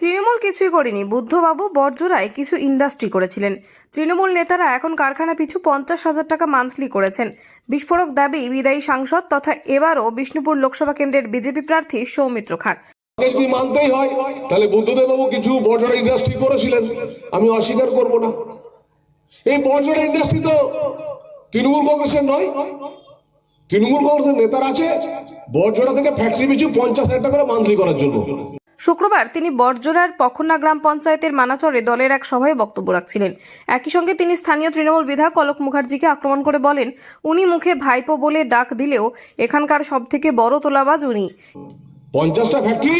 তৃণমূল কিছুই করেনি। বুদ্ধবাবু, বরজোড়ায় কিছু ইন্ডাস্ট্রি করেছিলেন। তৃণমূল নেতারা এখন কারখানা পিছু পঞ্চাশ হাজার টাকা মান্থলি করেছেন। বিস্ফোরক দাবি, বিদায়ী সাংসদ তথা এবারও বিষ্ণুপুর লোকসভা কেন্দ্রের বিজেপি প্রার্থী সৌমিত্র খান। যদি মানতেই হয়, তাহলে বুদ্ধদেব বাবু কিছু বড় ইন্ডাস্ট্রি করেছিলেন। আমি অস্বীকার করব না। এই বড় ইন্ডাস্ট্রি তো তৃণমূল কংগ্রেসের নয়। তৃণমূল কংগ্রেসের নেতারা আছে বর্জরা থেকে ফ্যাক্টরি পিছু পঞ্চাশ হাজার টাকা করে মান্থলি করার জন্য। শুক্রবার তিনি বরজোড়ার পখনা গ্রাম পঞ্চায়েতের মানাচরে দলের এক সভায় বক্তব্য রাখছিলেন। একই সঙ্গে তিনি স্থানীয় তৃণমূল বিধায়ক অলোক মুখার্জিকে আক্রমণ করে বলেন, উনি মুখে ভাইপো বলে ডাক দিলেও এখানকার সব থেকে বড় তোলাবাজ উনি। পঞ্চাশটা ফ্যাক্টরি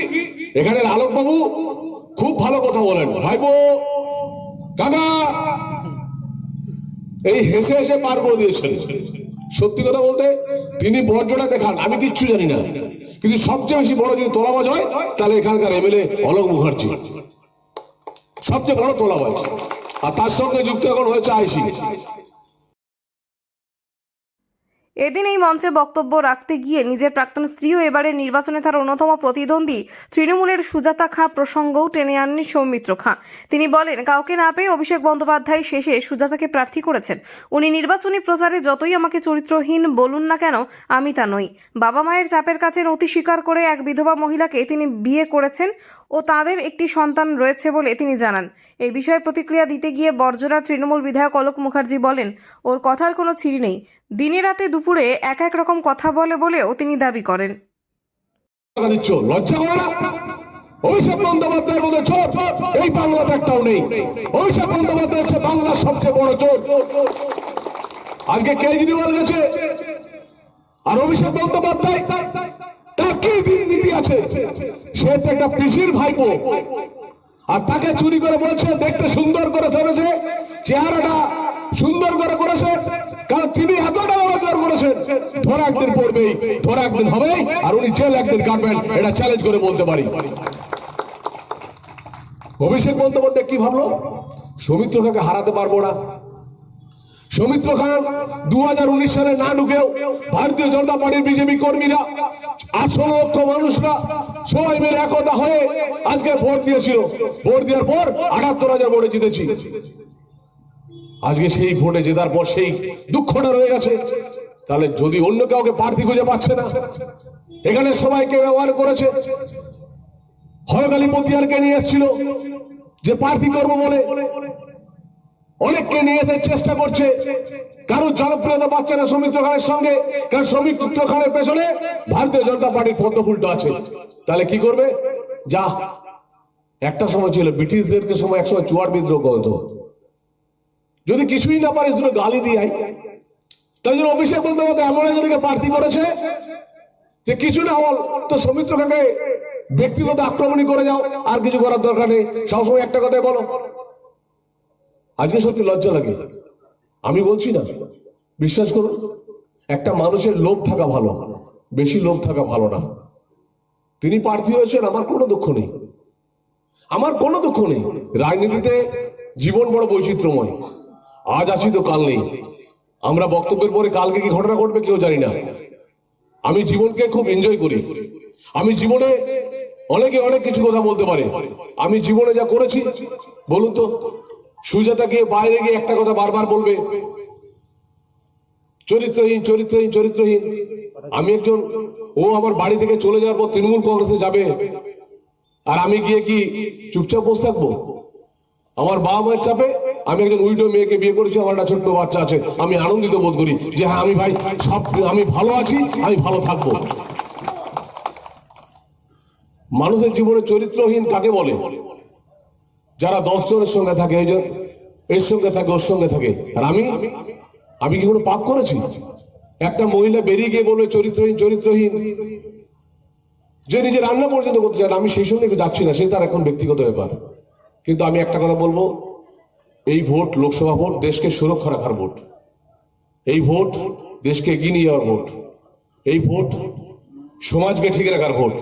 খুব ভালো কথা বলেন। ভাইপো, কাকা, এই হেসে হেসে পার করে দিয়েছেন। সত্যি কথা বলতে, তিনি বর্জনা দেখান, আমি কিচ্ছু জানি না। কিন্তু সবচেয়ে বেশি বড় যদি তোলাবাজ হয়, তাহলে এখানকার এমএলএ অলোক মুখার্জি। সবচেয়ে বড় তোলাবাজ। আর তার সঙ্গে যুক্ত এখন হয়েছে আইসি। এদিন এই মঞ্চে বক্তব্য রাখতে গিয়ে নিজের প্রাক্তন স্ত্রীও এবারের নির্বাচনে তার অন্যতম প্রতিদ্বন্দ্বী তৃণমূলের সুজাতা খাঁ প্রসঙ্গও টেনে আনেন সৌমিত্র খাঁ। তিনি বলেন, কাউকে না পেয়ে অভিষেক বন্দ্যোপাধ্যায় শেষে সুজাতাকে প্রার্থী করেছেন। উনি নির্বাচনী প্রচারে যতই আমাকে চরিত্রহীন বলুন না কেন, আমি তা নই। বাবা মায়ের চাপের কাছে নথি স্বীকার করে এক বিধবা মহিলাকে তিনি বিয়ে করেছেন ও তাদের একটি সন্তান রয়েছে বলে তিনি জানান। এই বিষয়ে প্রতিক্রিয়া দিতে গিয়ে বর্জরার তৃণমূল বিধায়ক অলোক মুখার্জি বলেন, ওর কথার কোনো ছিরি নেই। দিনে রাতে দুপুরে এক এক রকম কথা বলে বলেও তিনি দাবি করেন। একটাও নেই। হচ্ছে বাংলার সবচেয়ে বড় আজকে আর আছে? সে একটা পিসির আর তাকে চুরি করে বলছে, দেখতে সুন্দর করে ফেলেছে চেহারাটা সুন্দর করে করেছে, কারণ তিনি এতটা ধরা একদিন পড়বেই একদিন হবেই, আর উনি জেল একদিন কাটবেন, এটা চ্যালেঞ্জ করে বলতে পারি। অভিষেক বন্দ্যোপাধ্যায় কি ভাবলো? সৌমিত্র হারাতে পারব না। সৌমিত্র খান দু সালে না ঢুকেও ভারতীয় জনতা পার্টির বিজেপি কর্মীরা আটশো লক্ষ মানুষরা সবাই মিলে একতা হয়ে আজকে ভোট দিয়েছিল। ভোট দেওয়ার পর আটাত্তর হাজার ভোটে জিতেছি। আজকে সেই ভোটে জেতার পর সেই দুঃখটা রয়ে গেছে। তাহলে যদি অন্য কাউকে প্রার্থী খুঁজে পাচ্ছে না, এখানে সবাইকে ব্যবহার করেছে। হরকালী পতিয়ারকে নিয়ে এসেছিল, যে প্রার্থী করব বলে। অনেককে নিয়ে যেতে চেষ্টা করছে, কারোর জনপ্রিয়তা পাচ্ছে না সৌমিত্র খানের সঙ্গে, কারণ সৌমিত্র খানের পেছনে ভারতীয় জনতা পার্টির পদ্ম ফুলটা আছে। তাহলে কি করবে? যা, একটা সময় ছিল ব্রিটিশদেরকে সময় একসময় চুয়ার বিদ্রোহ করতো। যদি কিছুই না পারিস দুটো গালি দিয়ে তাই জন্য অভিষেক বন্দ্যোপাধ্যায় এমন একজনকে প্রার্থী করেছে যে কিছু না হল তো সৌমিত্র খানকে ব্যক্তিগত আক্রমণই করে যাও, আর কিছু করার দরকার নেই। সবসময় একটা কথাই বলো, আজকে সত্যি লজ্জা লাগে। আমি বলছি না, বিশ্বাস করুন, একটা মানুষের লোভ থাকা ভালো, বেশি লোভ থাকা ভালো না। তিনি প্রার্থী হয়েছেন, আমার কোনো দুঃখ নেই। আমার কোনো দুঃখ নেই। রাজনীতিতে জীবন বড় বৈচিত্র্যময়। আজ আছি তো কাল নেই। আমরা বক্তব্যের পরে কালকে কি ঘটনা ঘটবে কেউ জানি না। আমি জীবনকে খুব এনজয় করি। আমি জীবনে অনেকে অনেক কিছু কথা বলতে পারে। আমি জীবনে যা করেছি, বলুন তো, সুজাতা গিয়ে বাইরে গিয়ে একটা কথা বারবার বলবে, চরিত্রহীন চরিত্রহীন চরিত্রহীন। আমি একজন, ও আমার বাড়ি থেকে চলে যাওয়ার পর তৃণমূল কংগ্রেসে যাবে। আর আমি গিয়ে কি চুপচাপ বসে থাকব? আমার বাবা মায়ের চাপে আমি একজন উইডো মেয়েকে বিয়ে করেছি, আমার একটা ছোট্ট বাচ্চা আছে। আমি আনন্দিত বোধ করি যে হ্যাঁ আমি ভাই, সব, আমি ভালো আছি, আমি ভালো থাকব। মানুষের জীবনে চরিত্রহীন কাকে বলে? যারা দশ জনের সঙ্গে থাকে, এই এর সঙ্গে থাকে, ওর সঙ্গে থাকে। আর আমি আমি কি কোনো পাপ করেছি? একটা মহিলা বেরিয়ে গিয়ে বলবে, চরিত্রহীন চরিত্রহীন। যে নিজে রান্না পর্যন্ত করতে চায় আমি সেই সঙ্গে যাচ্ছি না, সে তার এখন ব্যক্তিগত ব্যাপার। কিন্তু আমি একটা কথা বলব এই ভোট লোকসভা ভোট দেশকে সুরক্ষা রাখার ভোট। এই ভোট দেশকে এগিয়ে নিয়ে যাওয়ার ভোট। এই ভোট সমাজকে ঠিক রাখার ভোট।